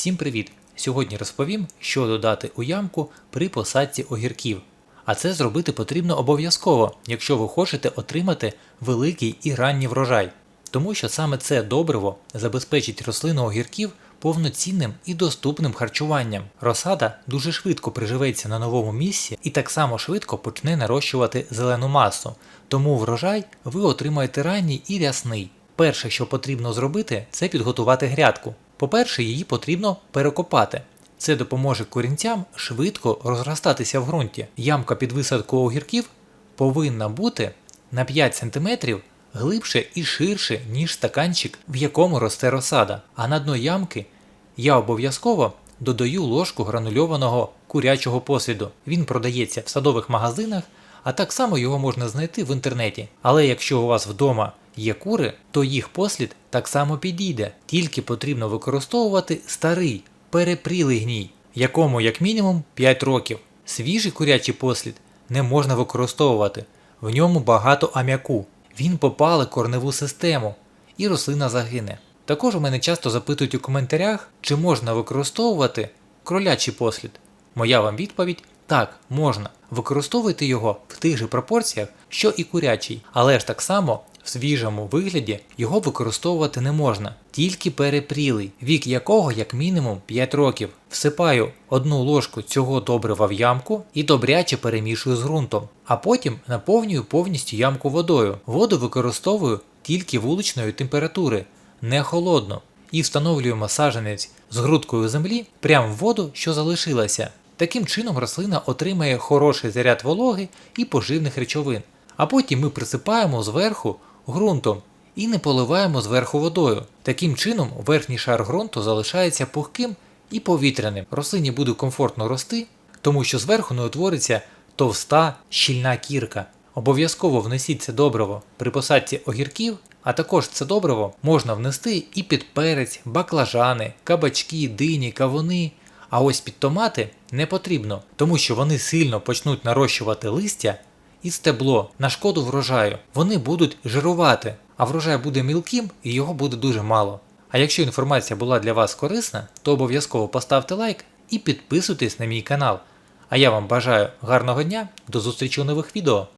Всім привіт! Сьогодні розповім, що додати у ямку при посадці огірків. А це зробити потрібно обов'язково, якщо ви хочете отримати великий і ранній врожай. Тому що саме це добриво забезпечить рослину огірків повноцінним і доступним харчуванням. Розсада дуже швидко приживеться на новому місці і так само швидко почне нарощувати зелену масу. Тому врожай ви отримаєте ранній і рясний. Перше, що потрібно зробити, це підготувати грядку. По-перше, її потрібно перекопати. Це допоможе корінцям швидко розростатися в ґрунті. Ямка під висадку огірків повинна бути на 5 см глибше і ширше, ніж стаканчик, в якому росте розсада. А на дно ямки я обов'язково додаю ложку гранульованого курячого посліду. Він продається в садових магазинах, а так само його можна знайти в інтернеті. Але якщо у вас вдома є кури, то їх послід так само підійде. Тільки потрібно використовувати старий перепрілий гній, якому як мінімум 5 років. Свіжий курячий послід не можна використовувати. В ньому багато ам'яку. Він попали корневу систему і рослина загине. Також у мене часто запитують у коментарях, чи можна використовувати кролячий послід. Моя вам відповідь так, можна. Використовуйте його в тих же пропорціях, що і курячий, але ж так само в свіжому вигляді його використовувати не можна, тільки перепрілий, вік якого як мінімум 5 років. Всипаю одну ложку цього добрива в ямку і добряче перемішую з ґрунтом, а потім наповнюю повністю ямку водою. Воду використовую тільки вуличної температури, не холодно, і встановлюємо саженець з грудкою землі прямо в воду, що залишилася. Таким чином рослина отримає хороший заряд вологи і поживних речовин, а потім ми присипаємо зверху ґрунтом і не поливаємо зверху водою. Таким чином верхній шар ґрунту залишається пухким і повітряним. Рослині буде комфортно рости, тому що зверху не утвориться товста щільна кірка. Обов'язково внесіть це добриво при посадці огірків, а також це добриво можна внести і під перець, баклажани, кабачки, дині, кавуни. А ось під томати не потрібно, тому що вони сильно почнуть нарощувати листя і стебло на шкоду врожаю. Вони будуть жирувати, а врожай буде мілким і його буде дуже мало. А якщо інформація була для вас корисна, то обов'язково поставте лайк і підписуйтесь на мій канал. А я вам бажаю гарного дня, до зустрічі у нових відео.